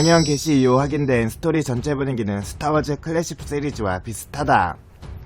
방영 개시 이후 확인된 스토리 전체 분위기는 스타워즈 클래식 시리즈와 비슷하다.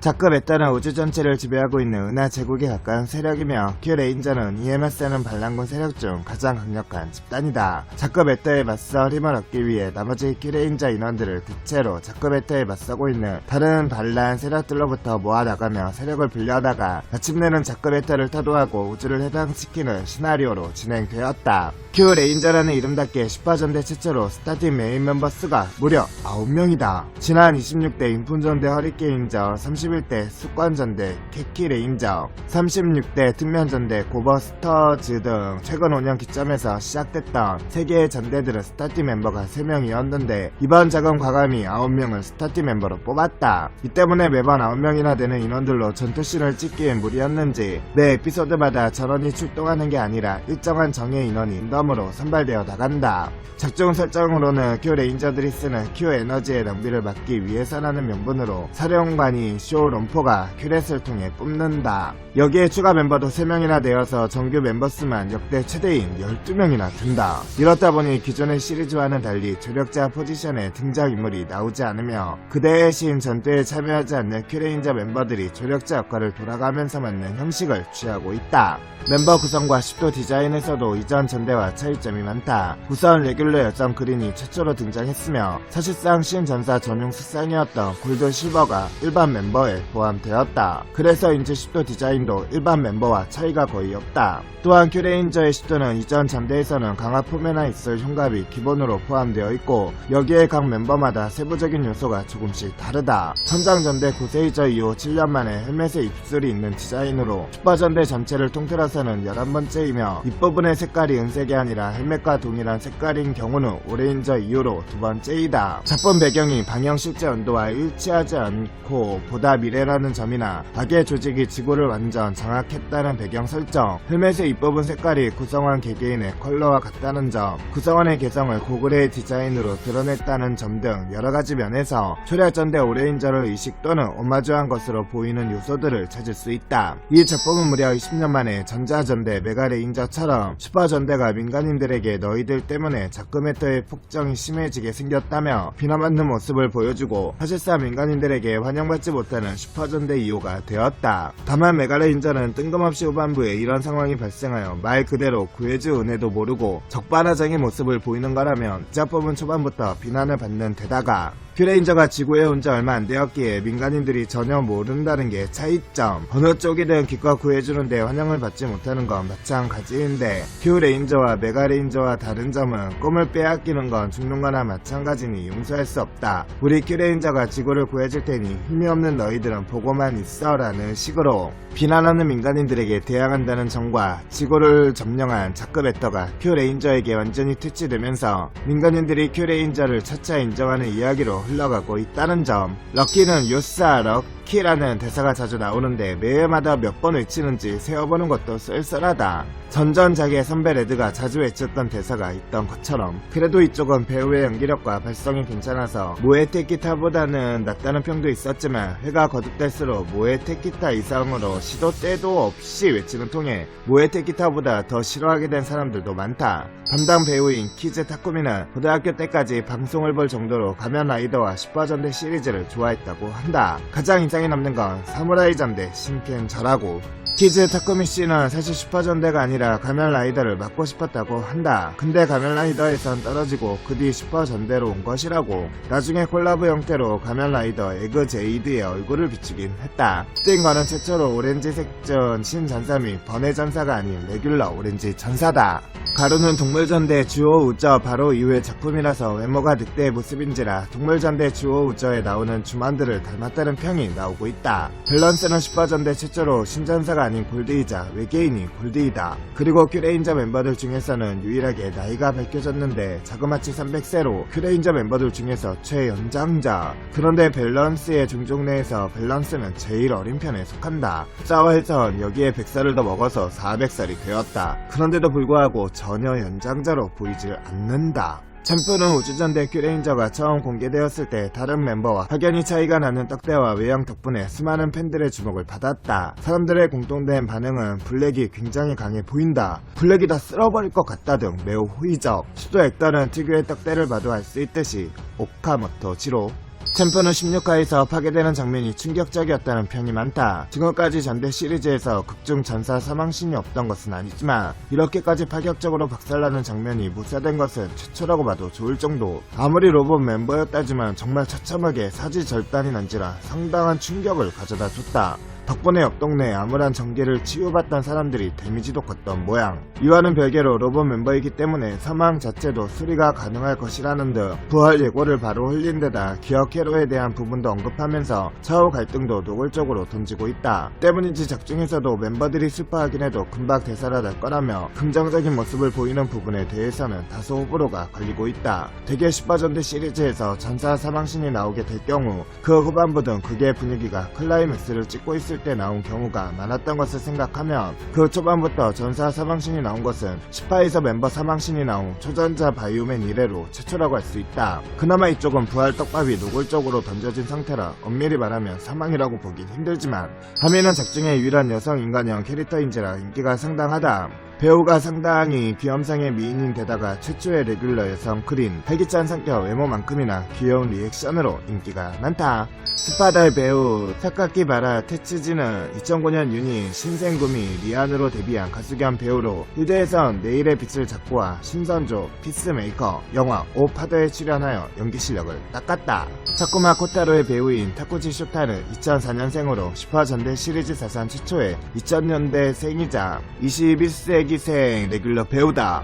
자크 메타는 우주 전체를 지배하고 있는 은하 제국에 가까운 세력이며 큐 레인저는 EMS는 반란군 세력 중 가장 강력한 집단이다. 자크 메타에 맞서 힘을 얻기 위해 나머지 큐 레인저 인원들을 대체로 자크 메타에 맞서고 있는 다른 반란 세력들로부터 모아나가며 세력을 분려하다가 마침내는 자크 메타를 타도하고 우주를 해방시키는 시나리오로 진행되었다. 큐 레인저라는 이름답게 슈퍼전대 최초로 스타팀 메인 멤버 수가 무려 9명이다. 지난 26대 인푼전대 허리케인저, 31대 습관전대 캐키 레인저, 36대 특면전대 고버스터즈 등 최근 5년 기점에서 시작됐던 세개의 전대들은 스타팀 멤버가 3명이었는데 이번 작은 과감히 9명을 스타팀 멤버로 뽑았다. 이 때문에 매번 9명이나 되는 인원들로 전투씬을 찍기엔 무리였는지 매 에피소드마다 전원이 출동하는 게 아니라 일정한 정예 인원이 인덤으로 선발되어 나간다. 작중 설정으로는 큐 레인저들이 쓰는 큐 에너지의 낭비를 막기 위해서라는 명분으로 사령관이 쇼 롬포가 큐렛을 통해 뽑는다. 여기에 추가 멤버도 3명이나 되어서 정규 멤버 수만 역대 최대인 12명이나 든다. 이렇다 보니 기존의 시리즈와는 달리 조력자 포지션에 등장인물이 나오지 않으며 그 대신 전투에 참여하지 않는 큐레인저 멤버들이 조력자 역할을 돌아가면서 맡는 형식을 취하고 있다. 멤버 구성과 10도 디자인에서도 이전 전대와 차이점이 많다. 우선 레귤러 여성 그린이 최초로 등장했으며 사실상 신전사 전용 색상이었던 골드 실버가 일반 멤버 에 포함되었다. 그래서인지 10도 디자인도 일반 멤버와 차이가 거의 없다. 또한 큐레인저의 10도는 이전 전대에서는 강화 포메나 있을 흉갑이 기본으로 포함되어 있고 여기에 각 멤버마다 세부적인 요소가 조금씩 다르다. 천장전대 고세이저 이후 7년 만에 헬멧에 입술이 있는 디자인으로 슈퍼전대 전체를 통틀어서는 11번째이며 윗부분의 색깔이 은색이 아니라 헬멧과 동일한 색깔인 경우는 오레인저 이후로 두 번째이다. 작품 배경이 방영 실제 온도와 일치하지 않고 보다 미래라는 점이나 악의 조직이 지구를 완전 장악했다는 배경 설정, 헬멧의 윗부분 색깔이 구성원 개개인의 컬러와 같다는 점, 구성원의 개성을 고글의 디자인으로 드러냈다는 점 등 여러가지 면에서 초려전대 오레인저를 의식 또는 오마주한 것으로 보이는 요소들을 찾을 수 있다. 이 작품은 무려 20년 만에 전자전대 메가레인저처럼 슈퍼전대가 민간인들에게 너희들 때문에 자크메터의 폭정이 심해지게 생겼다며 비난받는 모습을 보여주고 사실상 민간인들에게 환영받지 못하는 슈퍼전대 2호가 되었다. 다만 메가레인저는 뜬금없이 후반부에 이런 상황이 발생하여 말 그대로 구해주 은혜도 모르고 적반하장의 모습을 보이는 거라면 이 작품은 초반부터 비난을 받는 데다가 큐레인저가 지구에 온 지 얼마 안 되었기에 민간인들이 전혀 모른다는 게 차이점. 어느 쪽이든 기껏 구해주는데 환영을 받지 못하는 건 마찬가지인데 큐레인저와 메가레인저와 다른 점은 꿈을 빼앗기는 건 죽는 거나 마찬가지니 용서할 수 없다. 우리 큐레인저가 지구를 구해줄 테니 힘이 없는 너희들은 보고만 있어 라는 식으로 비난하는 민간인들에게 대항한다는 점과 지구를 점령한 자크베터가 큐레인저에게 완전히 퇴치되면서 민간인들이 큐레인저를 차차 인정하는 이야기로 흘러가고 있다는 점. 럭키는 요사 럭키라는 대사가 자주 나오는데 매회마다 몇 번 외치는지 세어보는 것도 쏠쏠하다. 전전작의 선배 레드가 자주 외쳤던 대사가 있던 것처럼 그래도 이쪽은 배우의 연기력과 발성이 괜찮아서 모에테키타보다는 낫다는 평도 있었지만 회가 거듭될수록 모에테키타 이상으로 시도 때도 없이 외치는 통에 모에테키타보다 더 싫어하게 된 사람들도 많다. 담당 배우인 키즈 타쿠미는 고등학교 때까지 방송을 볼 정도로 가면 라이더와 슈퍼전대 시리즈를 좋아했다고 한다. 가장 인상이 남는 건 사무라이 전대 신켄저라고. 키즈 타쿠미 씨는 사실 슈퍼전대가 아니라 가면 라이더를 맡고 싶었다고 한다. 근데 가면 라이더에선 떨어지고 그 뒤 슈퍼전대로 온 것이라고. 나중에 콜라보 형태로 가면 라이더 에그 제이드의 얼굴을 비추긴 했다. 그땐 거는 최초로 오렌지 색전 신전사 및 번외 전사가 아닌 레귤러 오렌지 전사다. 가루는 동물전대 주호 우저 바로 이후의 작품이라서 외모가 늑대의 모습인지라 동물전대 주호 우저에 나오는 주만들을 닮았다는 평이 나오고 있다. 밸런스는 슈퍼전대 최초로 신전사가 아닌 골드이자 외계인이 골드이다. 그리고 큐레인저 멤버들 중에서는 유일하게 나이가 밝혀졌는데 자그마치 300세로 큐레인저 멤버들 중에서 최연장자. 그런데 밸런스의 종족 내에서 밸런스는 제일 어린 편에 속한다. 싸워해선 여기에 100살을 더 먹어서 400살이 되었다. 그런데도 불구하고 전혀 연장자로 보이질 않는다. 챔프는 우주전대 큐레인저가 처음 공개되었을 때 다른 멤버와 확연히 차이가 나는 떡대와 외형 덕분에 수많은 팬들의 주목을 받았다. 사람들의 공통된 반응은 블랙이 굉장히 강해 보인다. 블랙이 다 쓸어버릴 것 같다 등 매우 호의적. 수도 액터는 특유의 떡대를 봐도 알 수 있듯이 오카모토 지로 챔프는 16화에서 파괴되는 장면이 충격적이었다는 평이 많다. 지금까지 전대 시리즈에서 극중 전사 사망신이 없던 것은 아니지만 이렇게까지 파격적으로 박살나는 장면이 묵사된 것은 최초라고 봐도 좋을 정도. 아무리 로봇 멤버였다지만 정말 처참하게 사지 절단이 난지라 상당한 충격을 가져다 줬다. 덕분에 옆 동네에 암울한 전기를 치유받던 사람들이 데미지도 컸던 모양. 이와는 별개로 로봇 멤버이기 때문에 사망 자체도 수리가 가능할 것이라는 등 부활 예고를 바로 흘린 데다 기억 회로에 대한 부분도 언급하면서 차후 갈등도 노골적으로 던지고 있다. 때문인지 작중에서도 멤버들이 슬퍼하긴 해도 금방 대사가 날 거라며 긍정적인 모습을 보이는 부분에 대해서는 다소 호불호가 걸리고 있다. 대개 슈퍼전대 시리즈에서 전사 사망신이 나오게 될 경우 그 후반부 등 극의 분위기가 클라이맥스를 찍고 있을 때 나온 경우가 많았던 것을 생각하면 그 초반부터 전사 사망신이 나온 것은 10화에서 멤버 사망신이 나온 초전자 바이오맨 이래로 최초라고 할 수 있다. 그나마 이쪽은 부활 떡밥이 노골적으로 던져진 상태라 엄밀히 말하면 사망이라고 보긴 힘들지만 하미는 작중의 유일한 여성 인간형 캐릭터인지라 인기가 상당하다. 배우가 상당히 귀염상의 미인인데다가 최초의 레귤러 여성 크린, 활기찬 성격 외모만큼이나 귀여운 리액션으로 인기가 많다. 스파달 배우 사카키 바라 테츠지는 2009년 유닛 신생구미 리안으로 데뷔한 가수 겸 배우로 유대에선 내일의 빛을 잡고와 신선조, 피스메이커, 영화 오파더에 출연하여 연기 실력을 닦았다. 사쿠마 코타로의 배우인 타쿠지 쇼타는 2004년생으로 슈퍼 전대 시리즈 사상 최초의 2000년대 생이자 21세기 생 레귤러 배우다.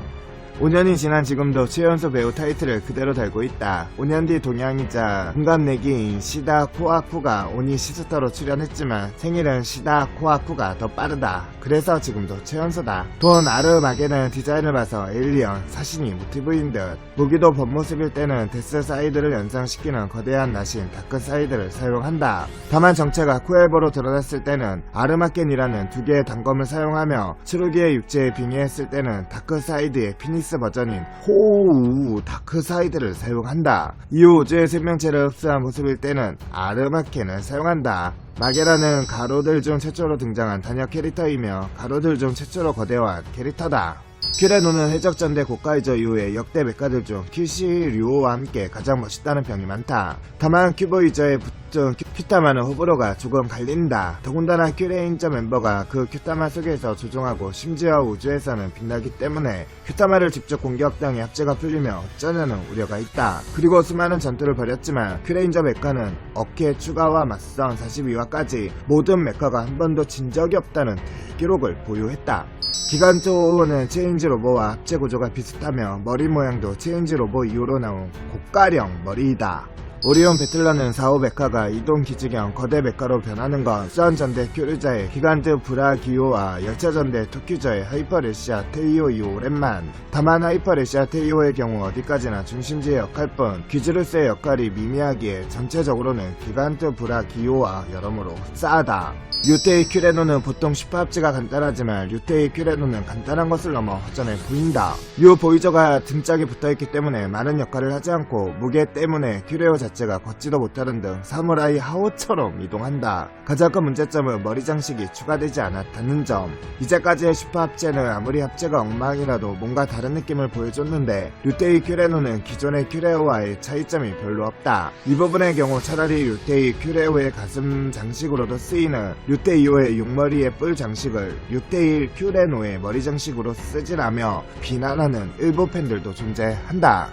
5년이 지난 지금도 최연소 배우 타이틀을 그대로 달고 있다. 5년 뒤 동양이자 공감내기인 시다 코아쿠가 오니 시스터로 출연했지만 생일은 시다 코아쿠가 더 빠르다. 그래서 지금도 최연소다. 돈 아르마게는 디자인을 봐서 에일리언, 사신이 모티브인 듯. 무기도 본모습일 때는 데스 사이드를 연상시키는 거대한 나신 다크 사이드를 사용한다. 다만 정체가 쿠엘보로 드러났을 때는 아르마겐이라는 두 개의 단검을 사용하며 치루기의 육체에 빙의했을 때는 다크 사이드의 피니스 버전인 호우 다크 사이드를 사용한다. 이후 우주의 생명체를 흡수한 모습일 때는 아르마켄을 사용한다. 마게라는 가로들 중 최초로 등장한 단역 캐릭터이며 가로들 중 최초로 거대화한 캐릭터다. 큐레노는 해적전대 고카이저 이후에 역대 메카들 중 큐시 류오와 함께 가장 멋있다는 평이 많다. 다만 큐보이저에 붙은 큐- 큐타마는 호불호가 조금 갈린다. 더군다나 큐레인저 멤버가 그 큐타마 속에서 조종하고 심지어 우주에서는 빛나기 때문에 큐타마를 직접 공격당해 합체가 풀리며 어쩌냐는 우려가 있다. 그리고 수많은 전투를 벌였지만 큐레인저 메카는 어케 추가와 맞선 42화까지 모든 메카가 한 번도 진 적이 없다는 대기록을 보유했다. 기관초는 체인지 로보와 합체 구조가 비슷하며 머리 모양도 체인지 로보 이후로 나온 고가령 머리이다. 오리온 배틀러는 4호 메카가 이동 기지경 거대 메카로 변하는 건 수전 전대 큐르자의 기간트 브라기오와 열차 전대 토큐저의 하이퍼레시아 테이오 이후 오랜만 다만 하이퍼레시아 테이오의 경우 어디까지나 중심지의 역할뿐 기즈루스의 역할이 미미하기에 전체적으로는 기간트 브라기오와 여러모로 흡사하다. 유테이 큐레노는 보통 슈퍼합체가 간단하지만 유테이 큐레노는 간단한 것을 넘어 허전해 보인다. 유 보이저가 등짝에 붙어있기 때문에 많은 역할을 하지 않고 무게 때문에 큐레오 자체 가 걷지도 못하는 등 사무라이 하오처럼 이동한다. 가장 큰 문제점은 머리 장식이 추가되지 않았다는 점. 이제까지의 슈퍼 합체는 아무리 합체가 엉망이라도 뭔가 다른 느낌을 보여줬는데 유테이 큐레노는 기존의 큐레오와의 차이점이 별로 없다. 이 부분의 경우 차라리 유테이 큐레오의 가슴 장식으로도 쓰이는 유테이오의 용머리의 뿔 장식을 유테이 큐레노의 머리 장식으로 쓰지라며 비난하는 일부 팬들도 존재한다.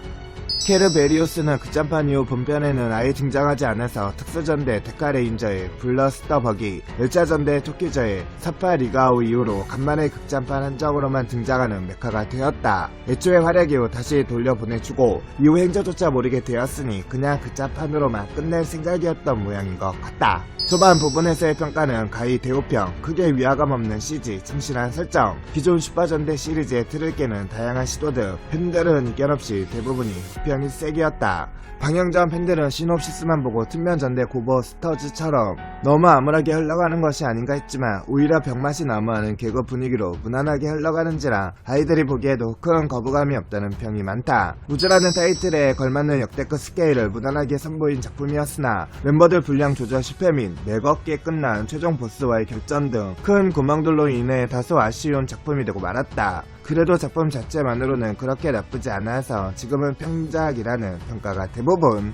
케르베리오스는 극장판 이후 본편에는 아예 등장하지 않아서 특수전대 데카레인저의 블러스터 버기, 열차전대 토끼저의 사파 리가오 이후로 간만에 극장판 한정으로만 등장하는 메카가 되었다. 애초에 활약 이후 다시 돌려보내주고 이후 행적조차 모르게 되었으니 그냥 극장판으로만 끝낼 생각이었던 모양인 것 같다. 초반 부분에서의 평가는 가히 대우평, 크게 위화감 없는 CG, 참신한 설정, 기존 슈퍼전대 시리즈의 틀을 깨는 다양한 시도 등 팬들은 이견 없이 대부분이 비평이 세기였다. 방영전 팬들은 시놉시스만 보고 팀면 전대 고버 스터즈처럼 너무 암울하게 흘러가는 것이 아닌가 했지만 오히려 병맛이 나무하는 개그 분위기로 무난하게 흘러가는지라 아이들이 보기에도 큰 거부감이 없다는 평이 많다. 우주라는 타이틀에 걸맞는 역대급 스케일을 무난하게 선보인 작품이었으나 멤버들 분량 조절 실패 및 매겁게 끝난 최종 보스와의 결전 등 큰 구멍들로 인해 다소 아쉬운 작품이 되고 말았다. 그래도 작품 자체만으로는 그렇게 나쁘지 않아서 지금은 평작이라는 평가가 대부분